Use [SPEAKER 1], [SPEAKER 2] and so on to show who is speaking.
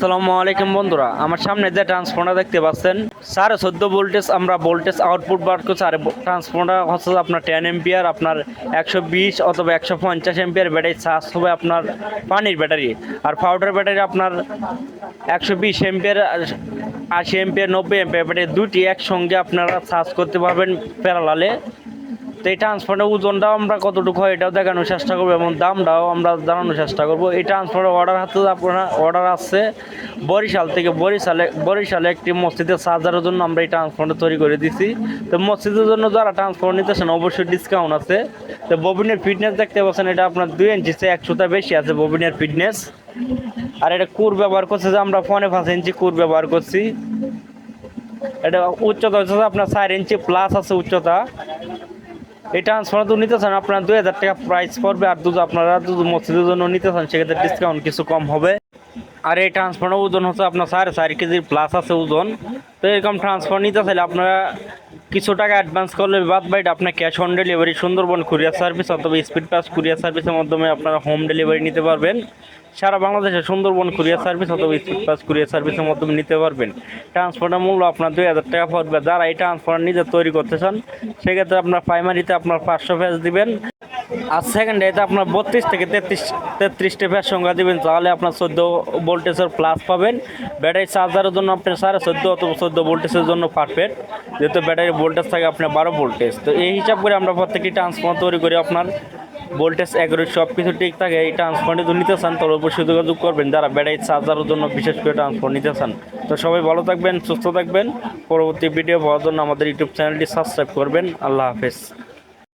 [SPEAKER 1] আসসালামু আলাইকুম বন্ধুরা, আমার সামনে যে ট্রান্সফর্মার দেখতে পাচ্ছেন, সাড়ে চোদ্দ ভোল্টেজ আমরা ভোল্টেজ আউটপুট বার করছি, আর ট্রান্সফর্মার হচ্ছে আপনার টেন এম্পিয়ার আপনার একশো বিশ অথবা একশো পঞ্চাশ এম্পিয়ার ব্যাটারি চার্জ হবে আপনার পানির ব্যাটারি আর পাউডার ব্যাটারি আপনার একশো বিশ এম্পিয়ার আশি এম্পিয়ার নব্বই এম্পিয়ার ব্যাটারি দুটি একসঙ্গে আপনারা চার্জ করতে পারবেন প্যারালালে তো এই ট্রান্সফারের ওজনটাও আমরা কতটুকু হয়, এটাও দেখানোর চেষ্টা করব এবং দামটাও আমরা জানানোর চেষ্টা করব। এই ট্রান্সফারের অর্ডার হাতে আপনার অর্ডার আসছে বরিশাল থেকে বরিশালে বরিশালে একটি মসজিদের চার্জারের জন্য আমরা এই ট্রান্সফারটা তৈরি করে দিছি। তো মসজিদের জন্য যারা ট্রান্সফার নিতেছেন, অবশ্যই ডিসকাউন্ট আছে। তো ববিনের ফিটনেস দেখতে পাচ্ছেন, এটা আপনার দুই ইঞ্চি চেয়ে একশোটা বেশি আছে ববিনের ফিটনেস আর এটা কুর ব্যবহার করছে যে আমরা ফোনে পাঁচ ইঞ্চি কুর ব্যবহার করছি। এটা উচ্চতা হচ্ছে আপনার চার ইঞ্চি প্লাস আছে উচ্চতা। এই ট্রান্সফর্মার তো নিতে চান, আপনার দুই হাজার টাকা প্রাইস পড়বে, আর দুধ আপনারা দুধ মসজিদের জন্য নিতে চান, সেক্ষেত্রে ডিসকাউন্ট কিছু কম হবে। আর এই ট্রান্সফার ওজন হচ্ছে আপনার সাড়ে চার কেজির প্লাস আছে ওজন। তো এরকম ট্রান্সফার নিতে চাইলে আপনারা কিছু টাকা অ্যাডভান্স করলে বাদ বাইট আপনার cash on delivery Sundarban courier service অথবা স্পিড পাস কুরিয়ার সার্ভিসের মাধ্যমে আপনারা হোম ডেলিভারি নিতে পারবেন। সারা বাংলাদেশে সুন্দরবন কুরিয়ার সার্ভিস অথবা স্পিড পাস কুরিয়ার সার্ভিসের মাধ্যমে নিতে পারবেন। ট্রান্সপোর্টের মূল্য আপনার দুই হাজার টাকা পড়বে। যারা এই ট্রান্সপোর্ট নিজে তৈরি করতে চান, সেক্ষেত্রে আপনার প্রাইমারিতে আপনার পাঁচশো পেজ দিবেন। আর সেকেন্ড এতে আপনার বত্রিশ থেকে তেত্রিশ, তেত্রিশটা পেজ সংখ্যা দেবেন। তাহলে আপনার চোদ্দ ভোল্টেজের প্লাস পাবেন। ব্যাটারি চার্জারের জন্য আপনি সাড়ে চোদ্দ অথবা চোদ্দ ভোল্টেজের জন্য পারফেক্ট যেহেতু ব্যাটারি ভোল্টেজ থাকে আপনার বারো ভোল্টেজ তো এই হিসাব করে আমরা প্রত্যেকটি ট্রান্সফর্মার তৈরি করি আপনার। ভোল্টেজ এগারো সব কিছু ঠিক থাকে, এই ট্রান্সফারটি যদি নিতে চান, তাহলে অবশ্যই যোগাযোগ করবেন। যারা ব্যাটারি চার্জারের জন্য বিশেষ করে ট্রান্সফার নিতে চান। তো সবাই ভালো থাকবেন, সুস্থ থাকবেন। পরবর্তী ভিডিও পাওয়ার জন্য আমাদের ইউটিউব চ্যানেলটি সাবস্ক্রাইব করবেন। আল্লাহ হাফেজ।